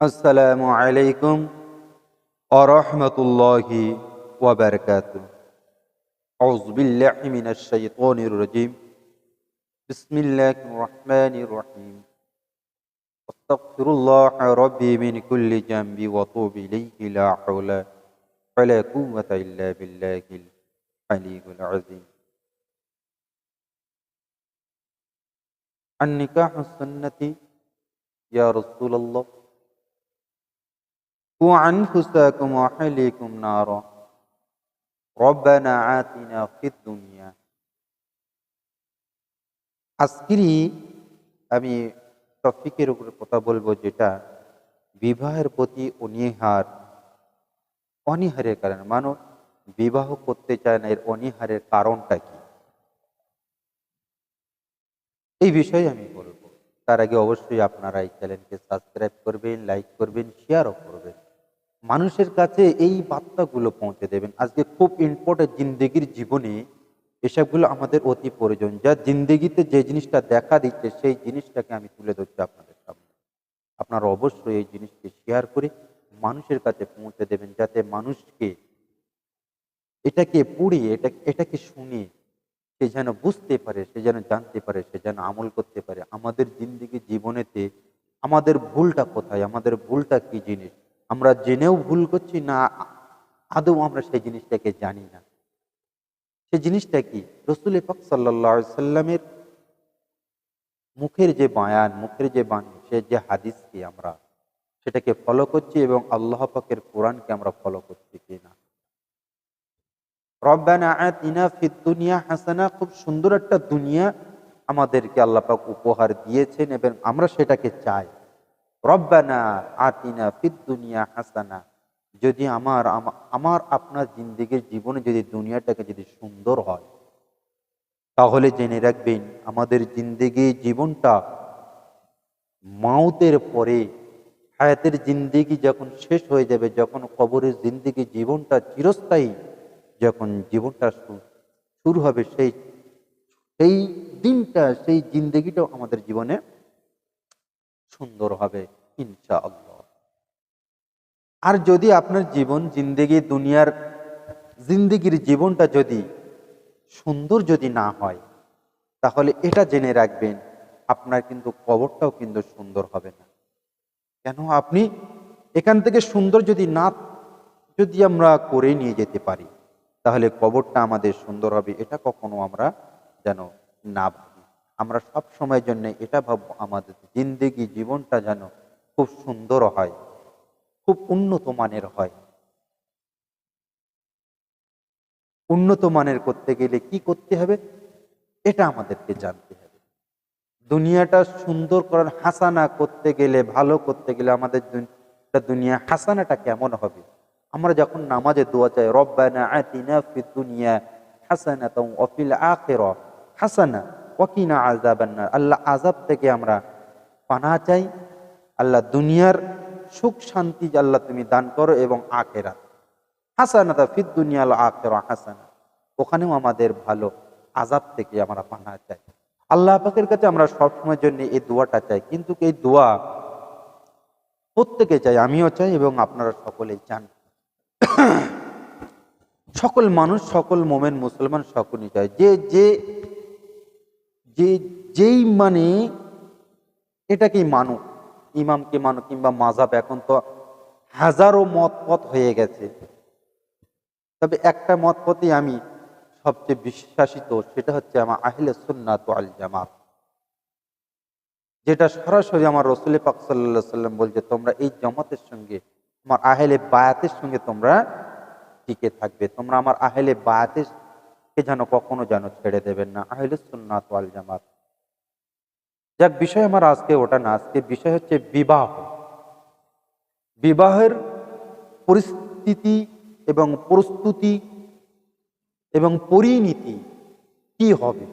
السلام عليكم ورحمة الله وبركاته. أعوذ بالله من الشيطان الرجيم. بسم الله الرحمن الرحيم. أستغفر الله ربي من كل جنب وطوب إليه لا حول ولا قوة إلا بالله العلي العظيم. النكاح السنة يا رسول الله. وأنفسكم وأهليكم نارا ربنا آتنا في الدنيا আজকেরই আমি টপিকের উপরে কথা বলবো যেটা বিবাহের প্রতি অনীহার অনীহারের কারণ মানুষ বিবাহ করতে চায় না এর অনীহারের কারণটা কি এই বিষয়ে আমি বলবো তার আগে অবশ্যই আপনারা এই চ্যানেলকে সাবস্ক্রাইব করবেন লাইক করবেন শেয়ারও করবেন মানুষের কাছে এই বার্তাগুলো পৌঁছে দেবেন। আজকে খুব ইম্পর্টেন্ট জিন্দগির জীবনে এসবগুলো আমাদের অতি প্রয়োজন। যা জিন্দগিতে যে জিনিসটা দেখা দিচ্ছে, সেই জিনিসটাকে আমি তুলে ধরছি আপনাদের সামনে। আপনারা অবশ্যই এই জিনিসকে শেয়ার করে মানুষের কাছে পৌঁছে দেবেন, যাতে মানুষকে এটাকে পড়িয়ে, এটা, এটাকে শুনে সে যেন বুঝতে পারে, সে যেন জানতে পারে, সে যেন আমল করতে পারে। আমাদের জিন্দিগি জীবনেতে আমাদের ভুলটা কোথায়? আমাদের ভুলটা কি জিনিস? আমরা জেনেও ভুল করছি, না আদৌ আমরা সেই জিনিসটাকে জানি না। সে জিনিসটা কি? রসুল পাক সাল্লা সাল্লামের মুখের যে বায়ান, মুখের যে বাণী, সে যে হাদিসকে আমরা সেটাকে ফলো করছি এবং আল্লাহ পাকের কোরআনকে আমরা ফলো করছি কিনা। রব্বানা আতিনা ফিদ দুনিয়া হাসানা, খুব সুন্দর একটা দুনিয়া আমাদেরকে আল্লাহ পাক উপহার দিয়েছেন এবং আমরা সেটাকে চাই। রব্বানা আতিনা দুনিয়া হাসানা। যদি আমার আমার আপনার জিন্দিগির জীবনে যদি দুনিয়াটাকে যদি সুন্দর হয়, তাহলে জেনে রাখবেন, আমাদের জিন্দিগি জীবনটা মাউতের পরে, হায়াতের জিন্দিগি যখন শেষ হয়ে যাবে, যখন কবরের জিন্দিগি জীবনটা চিরস্থায়ী, যখন জীবনটা শুরু হবে, সেই সেই দিনটা, সেই জিন্দিগিটাও আমাদের জীবনে সুন্দর হবে ইনশা আল্লাহ আর যদি আপনার জীবন, জিন্দেগি, দুনিয়ার জিন্দিগির জীবনটা যদি সুন্দর যদি না হয়, তাহলে এটা জেনে রাখবেন, আপনার কিন্তু কবরটাও কিন্তু সুন্দর হবে না। কেন? আপনি এখান থেকে সুন্দর যদি না, যদি আমরা করে নিয়ে যেতে পারি, তাহলে কবরটা আমাদের সুন্দর হবে, এটা কখনো আমরা যেন না আমরা সব সময়ের জন্য এটা ভাববো, আমাদের জিন্দেগি জীবনটা যেন খুব সুন্দর হয়, খুব উন্নত মানের হয়। উন্নত মানের করতে গেলে কি করতে হবে? এটা আমাদেরকে জানতে হবে। দুনিয়াটা সুন্দর করার হাসানা করতে গেলে, ভালো করতে গেলে আমাদের দুনিয়া হাসানাটা কেমন হবে? আমরা যখন নামাজে দোয়া চাই, রব্বানা আতিনা দুনিয়া হাসানাতাও ওয়া অফিল আখিরা হাসানা ওয়া কিনা আযাবান নার আল্লাহ আযাব থেকে আমরা পানা চাই। আল্লাহ দুনিয়ার সুখ শান্তি আল্লাহ তুমি দান করো এবং আখেরাত। হাসানাতা ফিদ দুনিয়া আল আখেরা হাসানা। ওখানেও আমাদের ভালো আজাব থেকে আমরা পানা চাই। আল্লাহ পাকের কাছে আমরা সবসময়ের জন্য এই দোয়াটা চাই। কিন্তু এই দোয়া প্রত্যেকে চাই, আমিও চাই এবং আপনারা সকলেই চান। সকল মানুষ, সকল মোমেন, মুসলমান সকলই চায়। যে যে যে, যেই মানে এটাকেই মানো, ইমামকে মানো কিংবা মাজাব এখন তো হাজারো মত পথ হয়ে গেছে। তবে একটা মত পথে আমি সবচেয়ে বিশ্বাসিত, সেটা হচ্ছে আমার আহলে সুন্নাত আল জামাত। যেটা সরাসরি আমার রসুল পাক সাল্লাহ সাল্লাম বলছে, তোমরা এই জমাতের সঙ্গে আমার আহেলে বায়াতের সঙ্গে তোমরা টিকে থাকবে। তোমরা আমার আহেলে বায়াতের কে যেন কখনো যেন ছেড়ে দেবেন না। আহলে সুন্নাত আল জামাত। যাক, বিষয় আমার আজকে ওটা না, আজকে বিষয় হচ্ছে বিবাহ। বিবাহের পরিস্থিতি এবং প্রস্তুতি এবং পরিণীতি কি হবে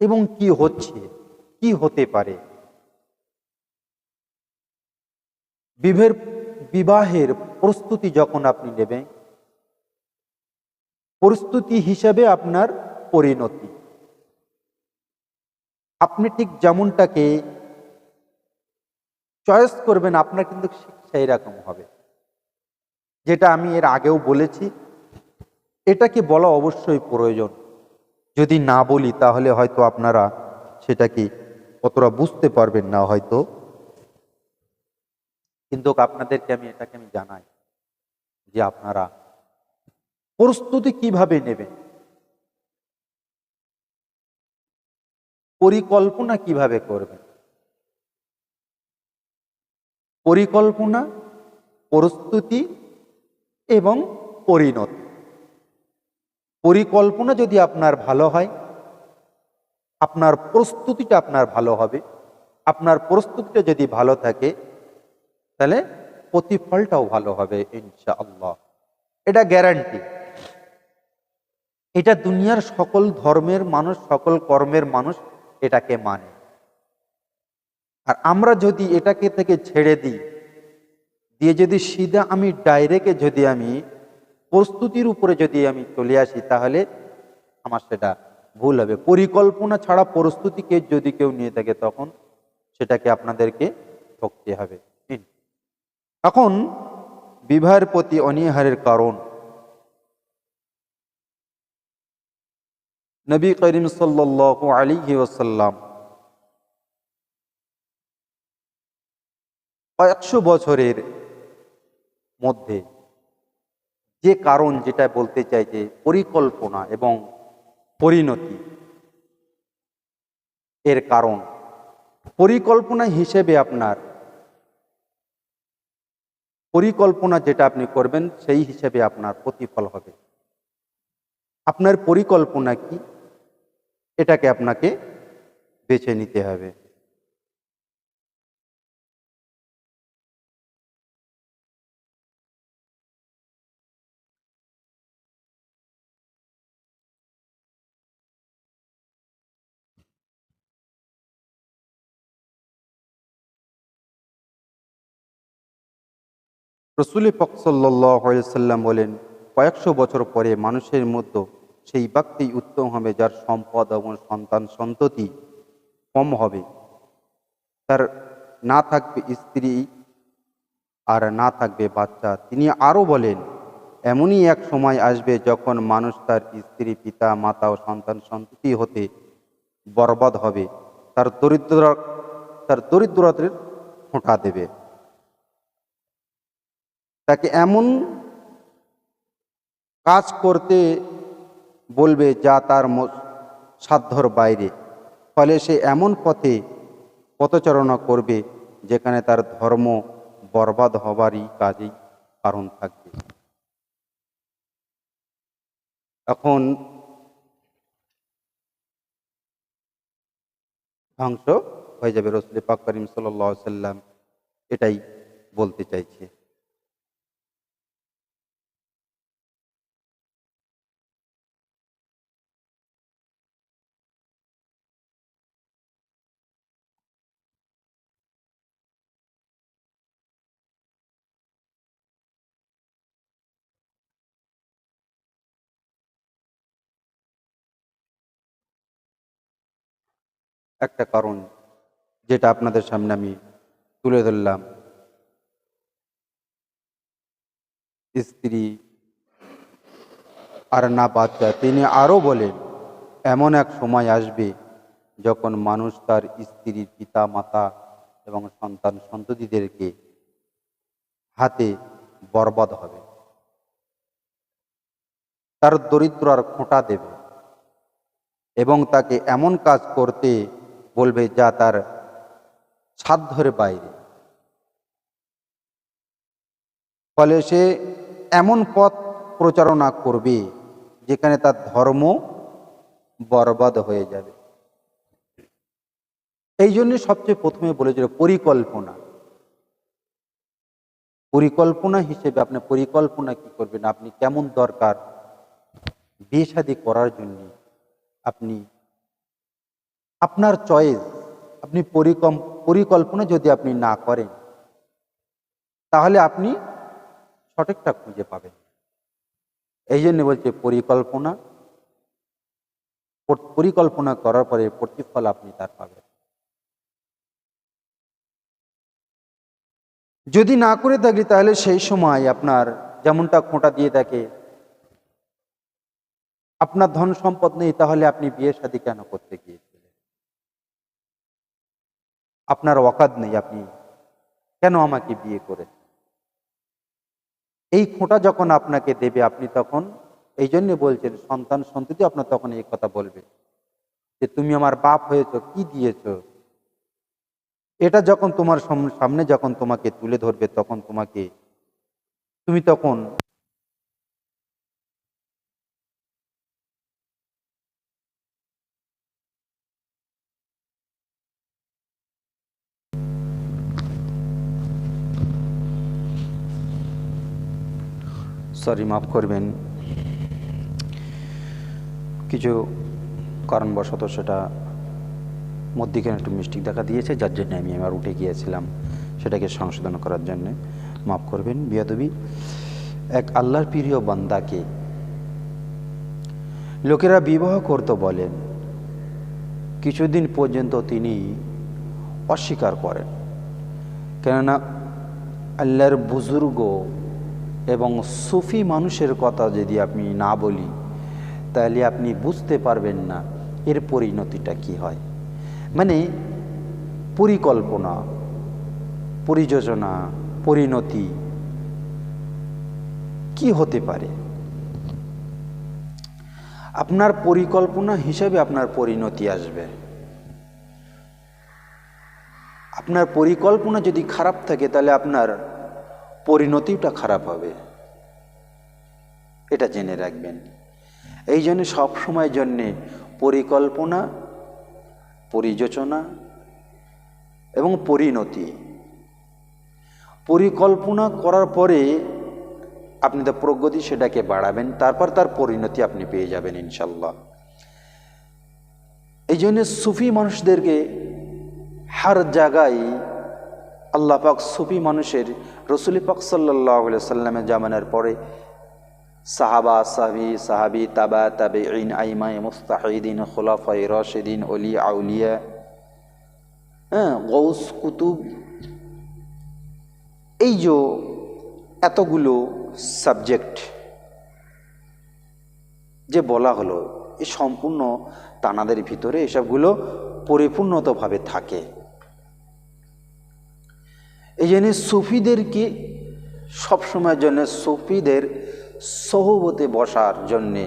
এবং কি হচ্ছে, কি হতে পারে? বিভের বিবাহের প্রস্তুতি যখন আপনি নেবেন প্রস্তুতি হিসাবে আপনার পরিণতি। আপনি ঠিক যেমনটাকে চয়েস করবেন, আপনার কিন্তু শিক্ষা এরকম হবে। যেটা আমি এর আগেও বলেছি এটাকে বলা অবশ্যই প্রয়োজন। যদি না বলি, তাহলে হয়তো আপনারা সেটাকে অতটা বুঝতে পারবেন না হয়তো। কিন্তু আপনাদেরকে আমি এটাকে আমি জানাই যে আপনারা প্রস্তুতি কীভাবে নেবেন পরিকল্পনা কীভাবে করবেন পরিকল্পনা, প্রস্তুতি এবং পরিণতি। পরিকল্পনা যদি আপনার ভালো হয়, আপনার প্রস্তুতিটা আপনার ভালো হবে। আপনার প্রস্তুতিটা যদি ভালো থাকে, তাহলে প্রতিফলটাও ভালো হবে, ইনশাআল্লাহ। এটা গ্যারান্টি এটা দুনিয়ার সকল ধর্মের মানুষ, সকল কর্মের মানুষ এটাকে মানে। আর আমরা যদি এটাকে থেকে ছেড়ে দিই, দিয়ে যদি সিধা আমি ডাইরেক্টে যদি আমি প্রস্তুতির উপরে যদি আমি চলে আসি, তাহলে আমার সেটা ভুল হবে। পরিকল্পনা ছাড়া প্রস্তুতিকে যদি কেউ নিয়ে থাকে তখন সেটাকে আপনাদেরকে ঠকতে হবে। এখন বিবাহের প্রতি অনীহারের কারণ নবী করিম সাল্লাহ আলী ওসাল্লাম কয়েকশো বছরের মধ্যে যে কারণ যেটা বলতে চাই যে পরিকল্পনা এবং পরিণতি এর কারণ। পরিকল্পনা হিসেবে আপনার পরিকল্পনা যেটা আপনি করবেন সেই হিসেবে আপনার প্রতিফল হবে। আপনার পরিকল্পনা কি? এটাকে আপনাকে বেছে নিতে হবে। রসুল পাক সাল্লাম বলেন কয়েকশো বছর পরে মানুষের মধ্যে সেই ব্যক্তি উত্তম হবে, যার সম্পদ এবং সন্তান সন্ততি কম হবে। তার না থাকবে স্ত্রী আর না থাকবে বাচ্চা। তিনি আরও বলেন, এমনই এক সময় আসবে যখন মানুষ তার স্ত্রী, পিতা, মাতা ও সন্তান সন্ততি হতে বরবাদ হবে। তার দরিদ্র তার দরিদ্রতার ফোঁটা দেবে। তাকে এমন কাজ করতে বলবে, যা তার সাধ্যর বাইরে। ফলে সে এমন পথে পথচারণা করবে, যেখানে তার ধর্ম বরবাদ হবারই কাজেই কারণ থাকবে। এখন ধ্বংস হয়ে যাবে। রসুল পাক করিম সাল্লাম এটাই বলতে চাইছে। একটা কারণ যেটা আপনাদের সামনে আমি তুলে ধরলাম। স্ত্রী আর না বাচ্চা তিনি আরও বলেন, এমন এক সময় আসবে যখন মানুষ তার স্ত্রীর পিতা মাতা এবং সন্তান সন্ততিদেরকে হাতে বরবাদ হবে। তার দরিদ্র আর খোঁটা দেবে এবং তাকে এমন কাজ করতে বলবে, যা তার সাধ্যের বাইরে। ফলে সে এমন পথ প্রচারণা করবে, যেখানে তার ধর্ম বরবাদ হয়ে যাবে। এই জন্য সবচেয়ে প্রথমে বলেছিল, পরিকল্পনা। পরিকল্পনা হিসেবে আপনি পরিকল্পনা কি করবেন? আপনি কেমন দরকার? বিয়ে করার জন্য আপনি আপনার চয়েস আপনি পরিকম, পরিকল্পনা যদি আপনি না করেন, তাহলে আপনি সঠিকটা খুঁজে পাবেন। এই জন্য বলছে পরিকল্পনা পরিকল্পনা করার পরে প্রতিফল আপনি তার পাবেন। যদি না করে থাকি তাহলে সেই সময় আপনার যেমনটা খোঁটা দিয়ে থাকে, আপনার ধন সম্পদ নেই, তাহলে আপনি বিয়ে শাদী কেন করতে গিয়েছিলেন আপনার অকাদ নেই আপনি। কেন আমাকে বিয়ে করে এই খোঁটা যখন আপনাকে দেবে আপনি তখন, এই জন্যে বলছেন, সন্তান সন্ততি আপনার তখন এই কথা বলবে। যে তুমি আমার বাপ হয়েছ, কি দিয়েছ? এটা যখন তোমার সাম- সামনে যখন তোমাকে তুলে ধরবে, তখন তোমাকে, তুমি তখন সরি, মাফ করবেন। কিছু কারণবশত সেটা মধ্যিখানে একটু মিস্টেক দেখা দিয়েছে, যার জন্য আমি আমার উঠে গিয়েছিলাম সেটাকে সংশোধন করার জন্য। মাফ করবেন, বিয়াদবি। এক আল্লাহর প্রিয় বান্দাকে লোকেরা বিবাহ করতে বলেন, কিছুদিন পর্যন্ত তিনি অস্বীকার করেন। কেননা আল্লাহর বুজুর্গ এবং সুফি মানুষের কথা যদি আপনি না বলি, তাহলে আপনি বুঝতে পারবেন না এর পরিণতিটা কি হয়। মানে পরিকল্পনা, পরিযোজনা, পরিণতি কি হতে পারে? আপনার পরিকল্পনা হিসাবে আপনার পরিণতি আসবে। আপনার পরিকল্পনা যদি খারাপ থাকে, তাহলে আপনার পরিণতিটা খারাপ হবে। এটা জেনে রাখবেন। এই জন্য সবসময় জন্যে পরিকল্পনা পরিযোচনা এবং পরিণতি। পরিকল্পনা করার পরে আপনি তো প্রগতি সেটাকে বাড়াবেন, তারপর তার পরিণতি আপনি পেয়ে যাবেন ইনশাল্লাহ এই জন্য সুফি মানুষদেরকে হার জায়গায় আল্লাহ পাক সুফি মানুষের রসুল পাক সাল্লাহ সাল্লামের জামানের পরে সাহাবা, সাহাবি সাহাবি, তাবা তাবে ইন আইমাই মুস্তাহিদিন খোলাফাই রশেদিন অলি আউলিয়া হ্যাঁ গৌস কুতুব, এই যে এতগুলো সাবজেক্ট যে বলা হলো, এ সম্পূর্ণ তানাদের ভিতরে এসবগুলো পরিপূর্ণতভাবে থাকে। এই জন্য সুফিদেরকে সবসময়ের জন্য সুফিদের সহবতে বসার জন্যে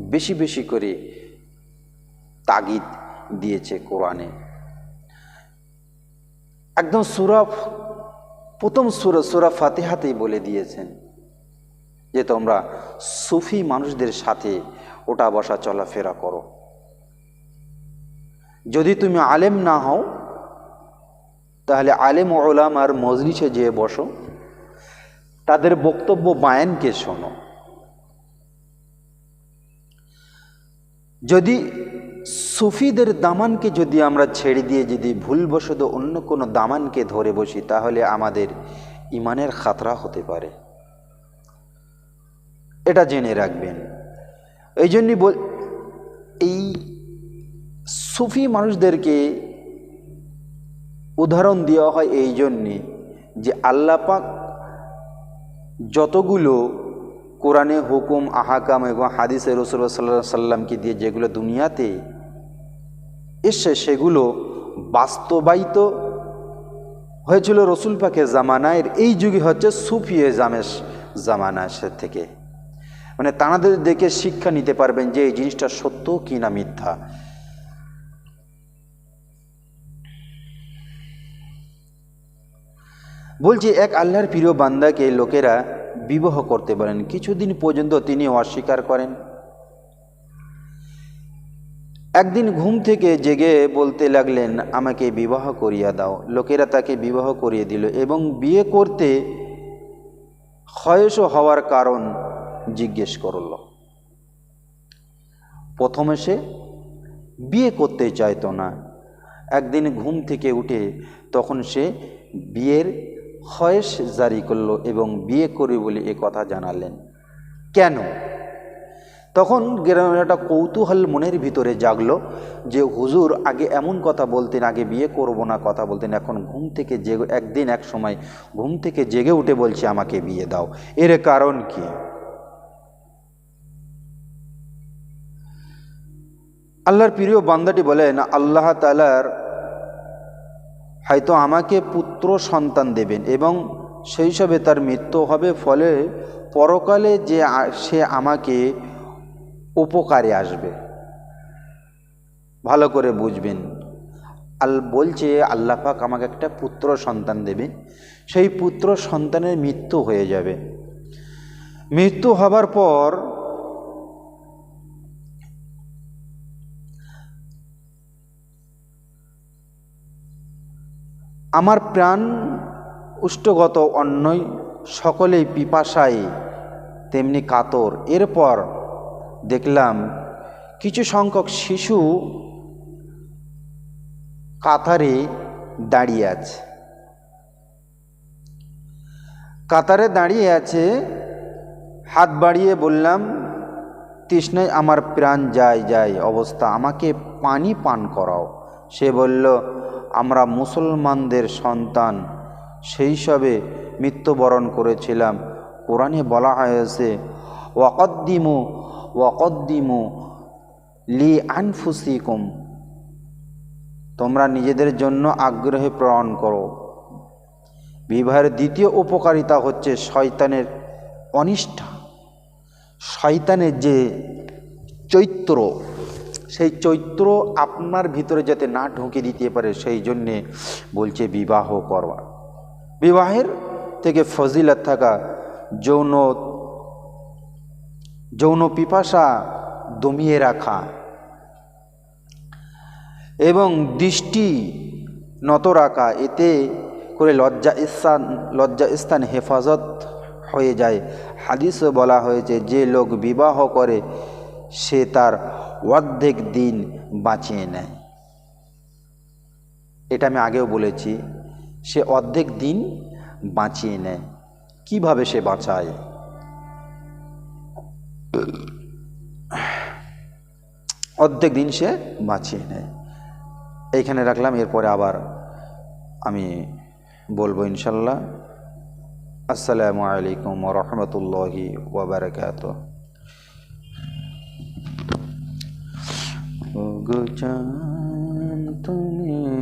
বেশি বেশি করে তাগিদ দিয়েছে কোরআনে। একদম সুরা, প্রথম সুরা সুরা ফাতেহাতেই বলে দিয়েছেন যে তোমরা সুফি মানুষদের সাথে ওটা বসা চলাফেরা করো। যদি তুমি আলেম না হও তাহলে আলেম ওলাম আর মজলিসে যেয়ে বসো। তাদের বক্তব্য বায়ানকে শোনো। যদি সুফিদের দামানকে যদি আমরা ছেড়ে দিয়ে যদি ভুলবশত অন্য কোনো দামানকে ধরে বসি, তাহলে আমাদের ইমানের খাতরা হতে পারে। এটা জেনে রাখবেন। এই জন্যই এই সুফি মানুষদেরকে উদাহরণ দেওয়া হয় এই জন্যে যে আল্লাপাক যতগুলো কোরআনে হুকুম, আহাকাম এবং হাদিসে রসুল্লাহ সাল্লাহ সাল্লামকে দিয়ে যেগুলো দুনিয়াতে এসে সেগুলো বাস্তবায়িত হয়েছিল রসুল পাকের জামানায়ের এই যুগে হচ্ছে সুফিয়ে জামেশ জামানা থেকে। মানে তাঁদের দেখে শিক্ষা নিতে পারবেন যে এই জিনিসটা সত্য কি না মিথ্যা। বলছি, এক আল্লাহর প্রিয় বান্দাকে লোকেরা বিবাহ করতে পারেন কিছুদিন পর্যন্ত তিনি অস্বীকার করেন। একদিন ঘুম থেকে জেগে বলতে লাগলেন, আমাকে বিবাহ করিয়া দাও। লোকেরা তাকে বিবাহ করিয়ে দিল এবং বিয়ে করতে ক্ষয়স হওয়ার কারণ জিজ্ঞেস করল। প্রথমে সে বিয়ে করতে চাইতো না। একদিন ঘুম থেকে উঠে তখন সে বিয়ের হয়েস জারি করল এবং বিয়ে করি বলে এ কথা জানালেন। কেন? তখন গ্রামের একটা কৌতূহল মনের ভিতরে জাগলো যে হুজুর আগে এমন কথা বলতেন, আগে বিয়ে করব না কথা বলতেন, এখন ঘুম থেকে জেগে, একদিন এক সময় ঘুম থেকে জেগে উঠে বলছে, আমাকে বিয়ে দাও। এর কারণ কি? আল্লাহর প্রিয় বান্দাটি বলেন, আল্লাহ তালার হয়তো আমাকে পুত্র সন্তান দেবেন এবং শৈশবে তার মৃত্যু হবে, ফলে পরকালে যে সে আমাকে উপকারে আসবে। ভালো করে বুঝবেন। আল, বলছে, আল্লাহ পাক আমাকে একটা পুত্র সন্তান দেবে সেই পুত্র সন্তানের মৃত্যু হয়ে যাবে। মৃত্যু হবার পর আমার প্রাণ উষ্টগত অন্যই সকলেই পিপাসায় তেমনি কাতর। এরপর দেখলাম কিছু সংখ্যক শিশু কাতারে দাঁড়িয়ে আছে। কাতারে দাঁড়িয়ে আছে, হাত বাড়িয়ে বললাম, তৃষ্ণায় আমার প্রাণ যায় যায়, অবস্থা, আমাকে পানি পান করাও। সে বলল আমরা মুসলমানদের সন্তান। সেই সবে মৃত্যুবরণ করেছিলাম। কোরআনে বলা হয়েছে, ওয়াকদ্দিমু ওয়াকদ্দিমু লি আনফুসিকুম। তোমরা নিজেদের জন্য আগ্রহে প্রেরণ করো। বিবাহের দ্বিতীয় উপকারিতা হচ্ছে শয়তানের অনিষ্ঠা। শয়তানের যে চৈত্র সেই চৈত্র আপনার ভিতরে যাতে না ঢুকে দিতে পারে, সেই জন্যে বলছে বিবাহ করবা। বিবাহের থেকে ফজিলত থাকা যৌন যৌন পিপাসা দমিয়ে রাখা এবং দৃষ্টি নত রাখা, এতে করে লজ্জা স্থান লজ্জা স্থান হেফাজত হয়ে যায়। হাদিসও বলা হয়েছে, যে লোক বিবাহ করে, সে তার অর্ধেক দিন বাঁচিয়ে নেয়। এটা আমি আগেও বলেছি, সে অর্ধেক দিন বাঁচিয়ে নেয়। কীভাবে সে বাঁচায়? অর্ধেক দিন সে বাঁচিয়ে নেয়। এইখানে রাখলাম, এরপরে আবার আমি বলব ইনশাল্লাহ। আসসালামু আলাইকুম রহমতুল্লাহি ওবরাকাত তুমি